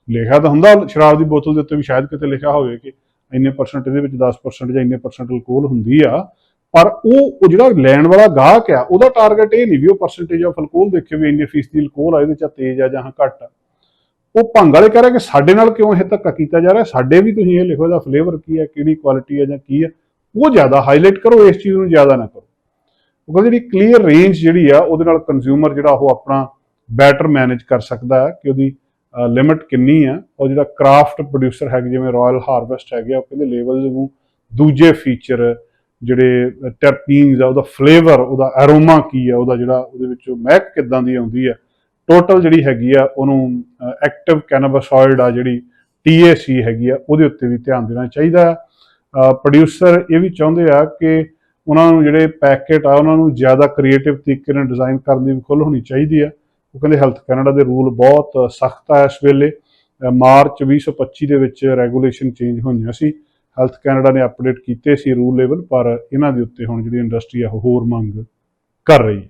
A: ਲਿਖਿਆ ਤਾਂ ਹੁੰਦਾ, ਸ਼ਰਾਬ ਦੀ ਬੋਤਲ ਦੇ ਉੱਤੇ ਵੀ ਸ਼ਾਇਦ ਕਿਤੇ ਲਿਖਿਆ ਹੋਵੇ ਕਿ ਇੰਨੇ ਪਰਸੈਂਟ ਇਹਦੇ ਵਿੱਚ 10% ਜਾਂ ਇੰਨੇ ਪਰਸੈਂਟ ਅਲਕੋਹਲ ਹੁੰਦੀ ਆ। ਪਰ ਉਹ ਉਹ ਜਿਹੜਾ ਲੈਣ ਵਾਲਾ ਗਾਹਕ ਆ, ਉਹਦਾ ਟਾਰਗੇਟ ਇਹ ਨਹੀਂ ਵੀ ਉਹ ਪਰਸੈਂਟੇਜ ਆਫ ਅਲਕੋਹਲ ਦੇਖੇ ਵੀ ਇੰਨੇ ਫੀਸਦੀ ਅਲਕੋਹਲ ਆ, ਇਹਦੇ ਚ ਤੇਜ਼ ਆ ਜਾਂ ਘੱਟ ਆ। ਉਹ ਭੰਗ ਵਾਲੇ ਕਹਿ ਰਹੇ ਕਿ ਸਾਡੇ ਨਾਲ ਕਿਉਂ ਇਹ ਧੱਕਾ ਕੀਤਾ ਜਾ ਰਿਹਾ? ਸਾਡੇ ਵੀ ਤੁਸੀਂ ਇਹ ਲਿਖੋ ਇਹਦਾ ਫਲੇਵਰ ਕੀ ਹੈ, ਕਿਹੜੀ ਕੁਆਲਿਟੀ ਹੈ ਜਾਂ ਕੀ ਹੈ? ਉਹ ਜ਼ਿਆਦਾ ਹਾਈਲਾਈਟ ਕਰੋ, ਇਸ ਚੀਜ਼ ਨੂੰ ਜ਼ਿਆਦਾ ਨਾ ਕਰੋ। ਉਹ ਕਹਿੰਦੇ ਜਿਹੜੀ ਕਲੀਅਰ ਰੇਂਜ ਜਿਹੜੀ ਆ, ਉਹਦੇ ਨਾਲ ਕੰਜ਼ਿਊਮਰ ਜਿਹੜਾ ਉਹ ਆਪਣਾ ਬੈਟਰ ਮੈਨੇਜ ਕਰ ਸਕਦਾ ਹੈ ਕਿ ਉਹਦੀ ਲਿਮਿਟ ਕਿੰਨੀ ਆ ਉਹ ਜਿਹੜਾ ਕਰਾਫਟ ਪ੍ਰੋਡਿਊਸਰ ਹੈਗੇ, ਜਿਵੇਂ ਰਾਇਲ ਹਾਰਵੈਸਟ ਹੈਗੇ ਆ, ਉਹ ਕਹਿੰਦੇ ਲੇਵਲ ਨੂੰ ਦੂਜੇ ਫੀਚਰ ਜਿਹੜੇ ਟਰਪੀਨਸ ਆ, ਉਹਦਾ ਫਲੇਵਰ ਉਹਦਾ ਐਰੋਮਾ ਕੀ ਆ, ਉਹਦਾ ਜਿਹੜਾ, ਉਹਦੇ ਵਿੱਚੋਂ ਮਹਿਕ ਕਿੱਦਾਂ ਦੀ ਆਉਂਦੀ ਆ ਟੋਟਲ ਜਿਹੜੀ ਹੈਗੀ ਆ, ਉਹਨੂੰ ਐਕਟਿਵ ਕੈਨਾਬਿਸੋਇਡ ਆ ਜਿਹੜੀ TAC ਹੈਗੀ ਆ, ਉਹਦੇ ਉੱਤੇ ਵੀ ਧਿਆਨ ਦੇਣਾ ਚਾਹੀਦਾ ਪ੍ਰੋਡਿਊਸਰ ਇਹ ਵੀ ਚਾਹੁੰਦੇ ਆ ਕਿ ਉਹਨਾਂ ਨੂੰ ਜਿਹੜੇ ਪੈਕੇਟ ਆ, ਉਹਨਾਂ ਨੂੰ ਜ਼ਿਆਦਾ ਕ੍ਰੀਏਟਿਵ ਤਰੀਕੇ ਨਾਲ ਡਿਜ਼ਾਈਨ ਕਰਨ ਦੀ ਵੀ ਖੁੱਲ੍ਹ ਹੋਣੀ ਚਾਹੀਦੀ ਆ। ਉਹ ਕਹਿੰਦੇ ਹੈਲਥ ਕੈਨੇਡਾ ਦੇ ਰੂਲ ਬਹੁਤ ਸਖਤ ਆ ਇਸ ਵੇਲੇ। ਅਹ, ਮਾਰਚ 2025 ਦੇ ਵਿੱਚ ਰੈਗੂਲੇਸ਼ਨ ਚੇਂਜ ਹੋਈਆਂ ਸੀ। ਹੈਲਥ ਕੈਨੇਡਾ ਨੇ ਅਪਡੇਟ ਕੀਤੇ ਸੀ ਰੂਲ ਲੈਵਲ ਪਰ ਇਹਨਾਂ ਦੇ ਉੱਤੇ ਹੁਣ ਜਿਹੜੀ ਇੰਡਸਟਰੀ ਆ, ਉਹ ਹੋਰ ਮੰਗ ਕਰ ਰਹੀ ਹੈ।